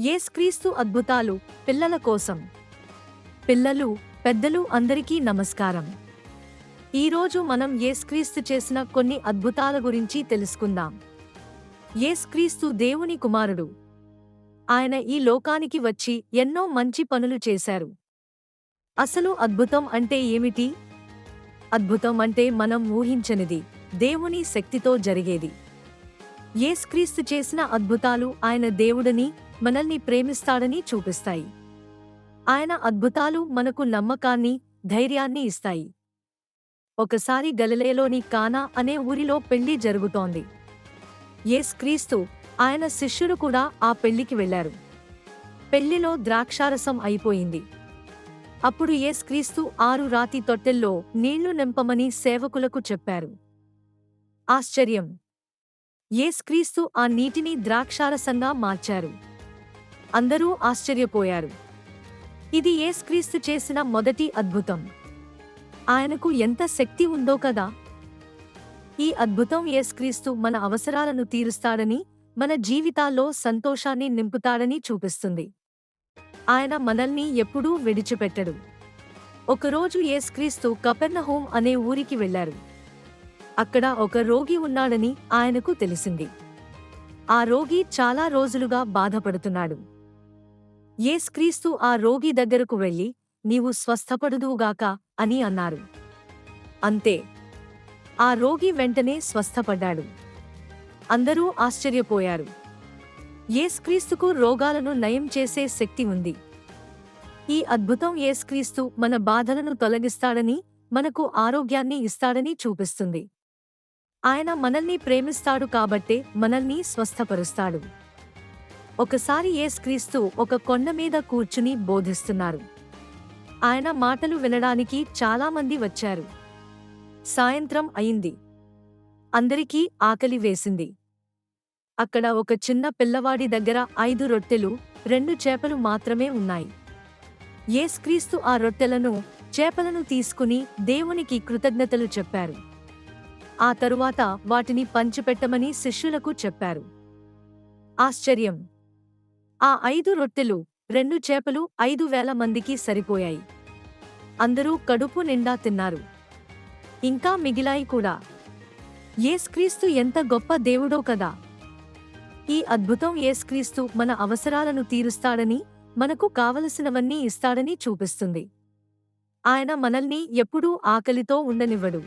యేస్క్రీస్తు అద్భుతాలు పిల్లల కోసం. పిల్లలు పెద్దలు అందరికీ నమస్కారం. ఈరోజు మనం యేస్క్రీస్తు చేసిన కొన్ని అద్భుతాల గురించి తెలుసుకుందాం. యేస్క్రీస్తు దేవుని కుమారుడు. ఆయన ఈ లోకానికి వచ్చి ఎన్నో మంచి పనులు చేశారు. అసలు అద్భుతం అంటే ఏమిటి? అద్భుతం అంటే మనం ఊహించనిది దేవుని శక్తితో జరిగేది. యేస్క్రీస్తు చేసిన అద్భుతాలు ఆయన దేవుడని మనల్ని ప్రేమిస్తాడని చూపిస్తాయి. ఆయన అద్భుతాలు మనకు నమ్మకాన్ని ధైర్యాన్ని ఇస్తాయి. ఒకసారి గలలేలోని కానా అనే ఊరిలో పెళ్ళి జరుగుతోంది. యేస్క్రీస్తు ఆయన శిష్యులు కూడా ఆ పెళ్ళికి వెళ్ళారు పెళ్ళిలో ద్రాక్షారసం అయిపోయింది. అప్పుడు యేస్క్రీస్తు ఆరు రాతి తొట్టెల్లో నీళ్ళు నింపమని సేవకులకు చెప్పారు. ఆశ్చర్యం! యేస్క్రీస్తు ఆ నీటిని ద్రాక్షారసంగా మార్చారు. అందరూ ఆశ్చర్యపోయారు. ఇది ఏస్క్రీస్తు చేసిన మొదటి అద్భుతం. ఆయనకు ఎంత శక్తి ఉందో కదా. ఈ అద్భుతం ఏస్క్రీస్తు మన అవసరాలను తీరుస్తాడని మన జీవితాల్లో సంతోషాన్ని నింపుతాడని చూపిస్తుంది. ఆయన మనల్ని ఎప్పుడూ విడిచిపెట్టడు. ఒకరోజు ఏస్క్రీస్తు కపెర్నహోం అనే ఊరికి వెళ్ళారు అక్కడ ఒక రోగి ఉన్నాడని ఆయనకు తెలిసింది. ఆ రోగి చాలా రోజులుగా బాధపడుతున్నాడు. యేస్క్రీస్తు ఆ రోగి దగ్గరకు వెళ్ళి నీవు స్వస్థపడుదువుగాక అని అన్నారు. అంతే. ఆ రోగి వెంటనే స్వస్థపడ్డాడు. అందరూ ఆశ్చర్యపోయారు. యేస్క్రీస్తుకు రోగాలను నయం చేసే శక్తి ఉంది. ఈ అద్భుతం యేస్క్రీస్తు మన బాధలను తొలగిస్తాడని మనకు ఆరోగ్యాన్ని ఇస్తాడని చూపిస్తుంది. ఆయన మనల్ని ప్రేమిస్తాడు కాబట్టే మనల్ని స్వస్థపరుస్తాడు. ఒకసారి ఏసుక్రీస్తు ఒక కొండ మీద కూర్చుని బోధిస్తున్నారు. ఆయన మాటలు వినడానికి చాలామంది వచ్చారు. సాయంత్రం అయింది. అందరికీ ఆకలి వేసింది. అక్కడ ఒక చిన్న పిల్లవాడి దగ్గర ఐదు రొట్టెలు రెండు చేపలు మాత్రమే ఉన్నాయి. ఏసుక్రీస్తు ఆ రొట్టెలను చేపలను తీసుకుని దేవునికి కృతజ్ఞతలు చెప్పారు. ఆ తరువాత వాటిని పంచిపెట్టమని శిష్యులకు చెప్పారు. ఆశ్చర్యం! ఆ ఐదు రొట్టెలు రెండు చేపలు ఐదు వేల మందికి సరిపోయాయి. అందరూ కడుపు నిండా తిన్నారు. ఇంకా మిగిలాయి కూడా. ఏస్క్రీస్తు ఎంత గొప్ప దేవుడో కదా! ఈ అద్భుతం ఏస్క్రీస్తు మన అవసరాలను తీరుస్తాడని మనకు కావలసినవన్నీ ఇస్తాడని చూపిస్తుంది. ఆయన మనల్ని ఎప్పుడూ ఆకలితో ఉండనివ్వడు.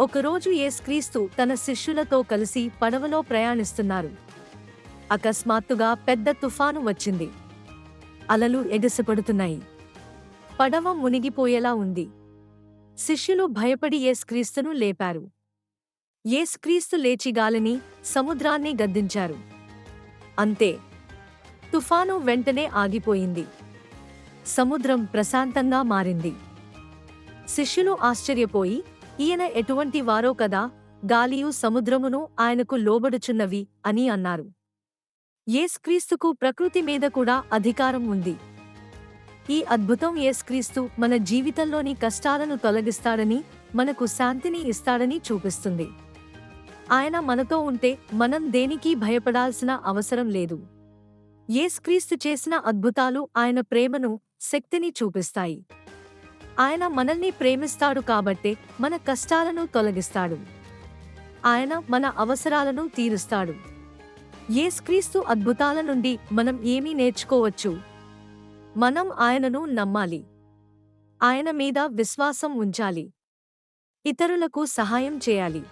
ఒకరోజు ఏస్క్రీస్తు తన శిష్యులతో కలిసి పడవలో ప్రయాణిస్తున్నారు. అకస్మాత్తుగా పెద్ద తుఫాను వచ్చింది. అలలు ఎగసిపడుతున్నాయి. పడవ మునిగిపోయేలా ఉంది. శిష్యులు భయపడి యేస్క్రీస్తును లేపారు. యేస్క్రీస్తు లేచి గాలిని సముద్రాన్ని గద్దించారు. అంతే. తుఫాను వెంటనే ఆగిపోయింది. సముద్రం ప్రశాంతంగా మారింది. శిష్యులు ఆశ్చర్యపోయి ఈయన ఎటువంటి వారో కదా గాలియు సముద్రమును ఆయనకు లోబడుచున్నవి అని అన్నారు. యేస్క్రీస్తుకు ప్రకృతి మీద కూడా అధికారం ఉంది. ఈ అద్భుతం యేస్క్రీస్తు మన జీవితంలోని కష్టాలను తొలగిస్తాడని మనకు శాంతిని ఇస్తాడని చూపిస్తుంది. ఆయన మనతో ఉంటే మనం దేనికి భయపడాల్సిన అవసరం లేదు. యేస్క్రీస్తు చేసిన అద్భుతాలు ఆయన ప్రేమను శక్తిని చూపిస్తాయి. ఆయన మనల్ని ప్రేమిస్తాడు కాబట్టే మన కష్టాలను తొలగిస్తాడు. ఆయన మన అవసరాలను తీరుస్తాడు. యేసుక్రీస్తు అద్భుతాల నుండి మనం ఏమీ నేర్చుకోవచ్చు? మనం ఆయనను నమ్మాలి. ఆయన మీద విశ్వాసం ఉంచాలి. ఇతరులకు సహాయం చేయాలి.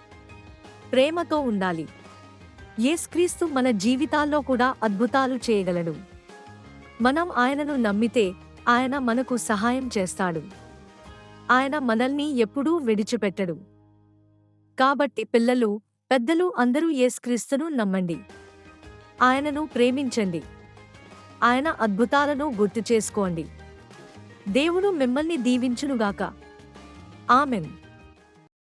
ప్రేమతో ఉండాలి. యేసుక్రీస్తు మన జీవితాల్లో కూడా అద్భుతాలు చేయగలడు. మనం ఆయనను నమ్మితే ఆయన మనకు సహాయం చేస్తాడు. ఆయన మనల్ని ఎప్పుడూ విడిచిపెట్టడు. కాబట్టి పిల్లలు పెద్దలు అందరూ యేసుక్రీస్తును నమ్మండి. ఆయనను ప్రేమించండి. ఆయన అద్భుతాలను గుర్తు చేసుకోండి. దేవుడు మిమ్మల్ని దీవించునుగాక. ఆమెన్.